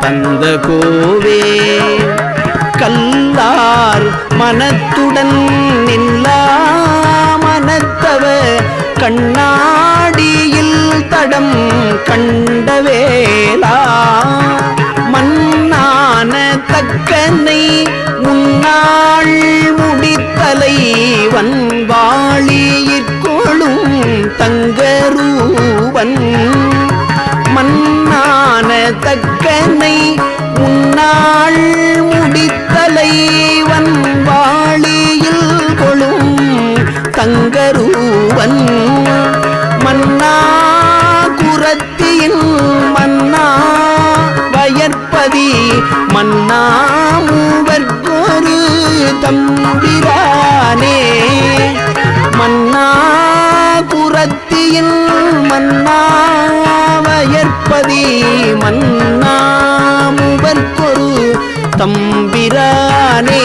தந்த கோவே. கல்லார் மனத்துடன் நில்லா மனத்தவ. கண்ணாடியில் தடம் கண்டவேலா மண்ணான தக்கனை முன்னாள் முடித்தலை வன்வாளியிற்கொழும் தங்கரூவன். நாள் முடித்தலை வன்வாளியில் கொழும் தங்கரூவன். மன்னா குரத்தியின் மன்னா வயற்பதி மன்னா மூவர்கொரு தம்பிரானே. மன்னா குரத்தியின் மன்னா வயற்பதி மன்னா தம்பிரானே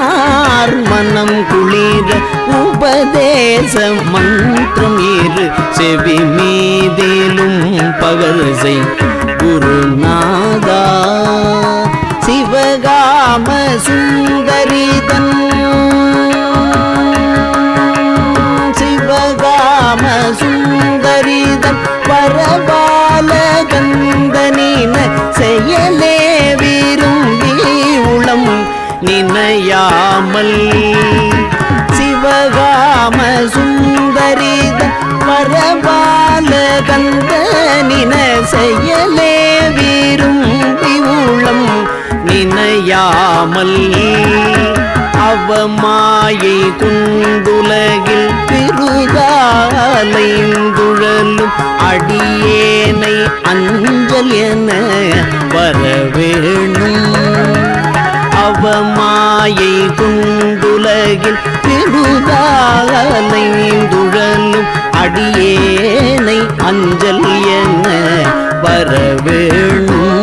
மனம் குளிர உபதேச மந்திரம் இரு செவி மீதிலும் பகர்சை குருநாதா சிவகாம சுந்த நினையாமல் சிவகாம சுந்தரித பரபால கந்தனின செயலே விரும்பி உளம் நினையாமல். அவமாயை குண்டுலகில் திருகாலைந்துழலும் அடியேனை அஞ்சல் என வரவேணும். மாயை கொண்டுலகில் திருகாலைந்துழலும் அடியேனை அஞ்சல் என்ன வரவேணும்.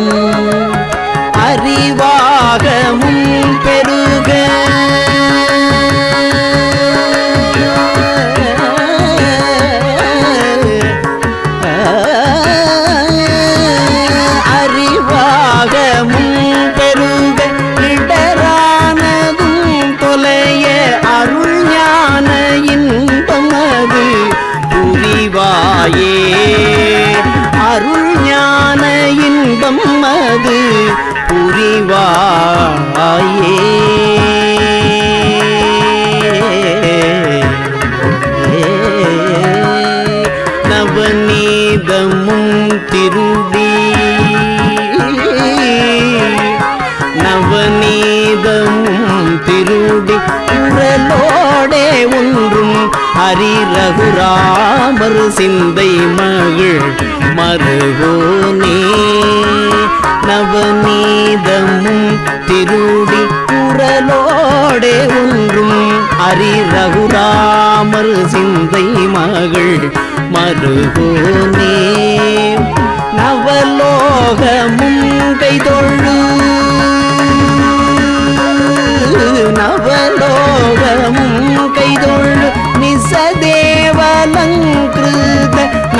மறு சிந்தை மகள் மருகோனே நவநீதமும் திருடி குரலோடே ஒன்றும் அரி ரகுராமர் சிந்தை மகள் மருகோனே நவலோகமும் கைதொழு. நவலோ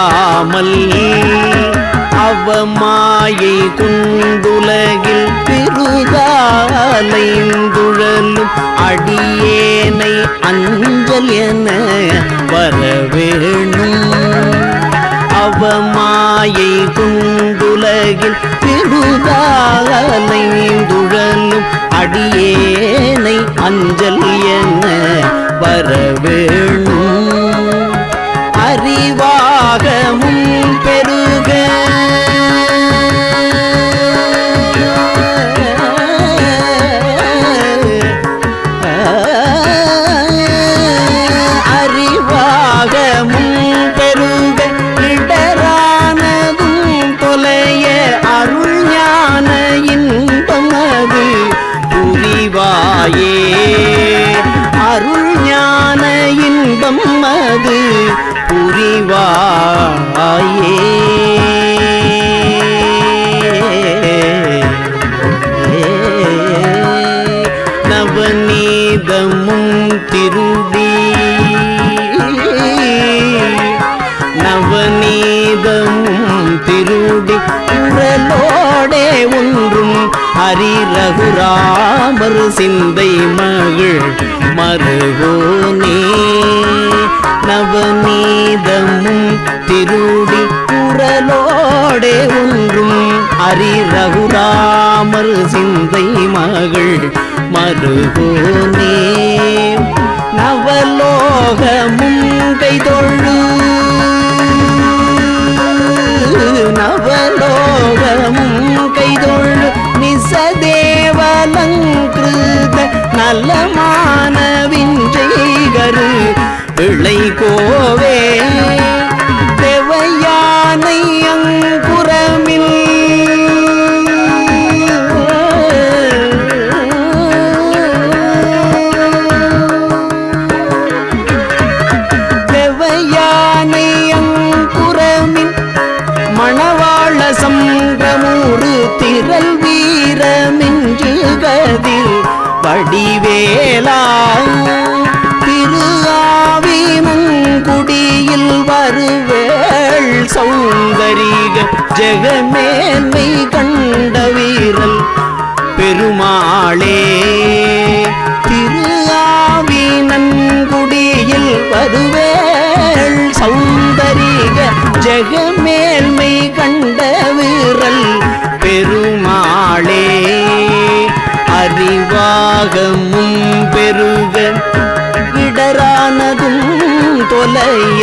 நினையாமல் அவமாயை குண்டுலகில் பெருதாலைந்துழலும் அடியேனை அஞ்சல் என வரவேணும். அவமாயை குண்டுலகில் பெருதாலைந்துழலும் அடியேனை அஞ்சல் என வரவேணும். அறிவாகமும் ஹரி ரகுராமர் சிந்தை மகள் மருகோனே நவநீதமும் திருடி குரலோடே ஒன்றும் ஹரி ரகுராமர் சிந்தை மகள் மருகோனே நவலோகமும் கைதொழு உலக மேன்மை கண்ட வீரல் பெருமாளே. திரு ஆவினங்குடியில் வருவேள் சௌந்தரிக ஜெகமேன்மை கண்ட வீரல் பெருமாளே. அறிவாகமும் பெருக விடரானதும் தொலைய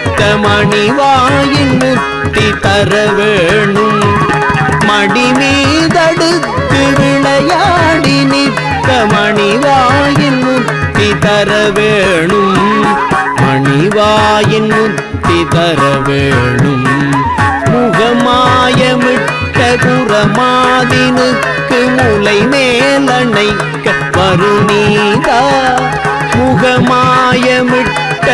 மணிவாயின் முத்தி தர வேணும். மடி மீதடுத்து விளையாடி நிற்க மணிவாயின் முத்தி தர வேணும். மணிவாயின் முத்தி தர வேணும். முகமாயமிட்ட குரமாதினுக்கு முலை மேலணைக்க வருணீதா முகமாயமிட்ட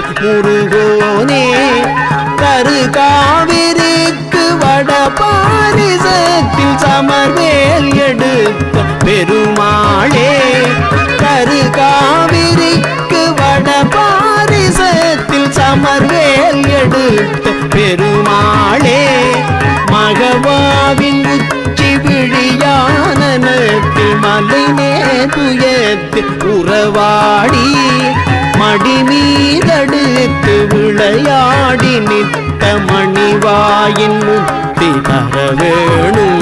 முருகோனே கரு காவிரிக்கு வட பாரிசத்தில் சமர்வேல் எடுத்த பெருமாளே கரு காவிரிக்கு வட பாரிசத்தில் சமர்வேல் எடுத்த பெருமாளே மகவாவின் உச்சி விழியானத்தில் மலை நேதுயத்தில் உறவாடி மடி மீதடுத்து விளையாடி நித்த மணிவாயின் முத்தி தர வேணும்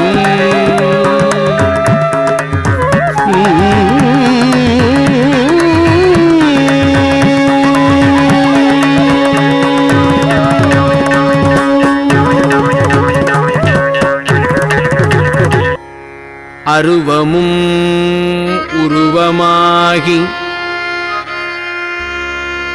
அருவமும் உருவமாகி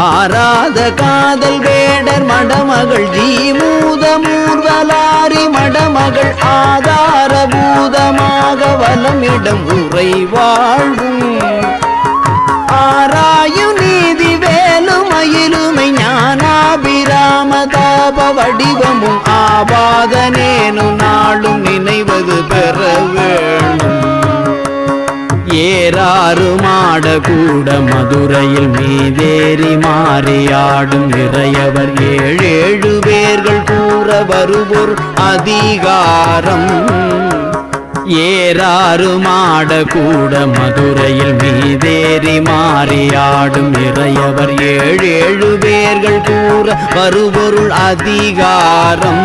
ஆராத காதல் வேடர் மடமகள் ஜீமூத மூர்வலாரி மடமகள் ஆதார பூதமாக வலமிடம் உரை வாழ்வும். ஆராயு நீதி வேலுமயிலுமை ஞானாபிராமதாப வடிவமும் ஆபாதனேனு நாளும் நினைவது பெற ஏறாறு மாட கூட மதுரையில் மீதேறி மாறியாடும் இறையவர் ஏழேழு பேர்கள் கூற வருவோர் அதிகாரம். ஏறாறு மாட கூட மதுரையில் மீதேறி மாறியாடும் இறையவர் ஏழேழு பேர்கள் கூற வருபொருள் அதிகாரம்.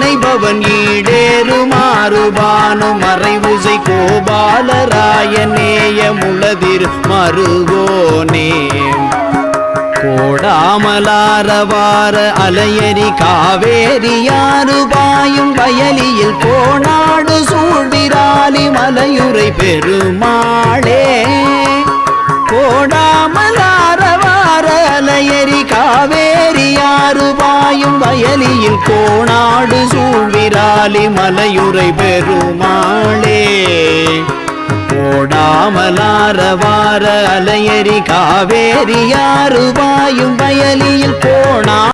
நினைபவன் ஈடேறுமாறுபானு மறைவுசை கோபாலராயநேய முளதிர் மருகோனே கோடாமலாரவார அலையரி காவேரியாறு பாயும் வயலியில் கோணாடு சூழ்விராலி மலையுரை பெருமாளே. கோடாமலா காளையரி காவேரி ஆறு பாயும் வயலியில் கோணாடு சூழ்விராலி மலையுரை பெருமாளே. ஓடாமலார கோடாமலாரவார அலையரி ஆறு பாயும் வயலியில் கோணா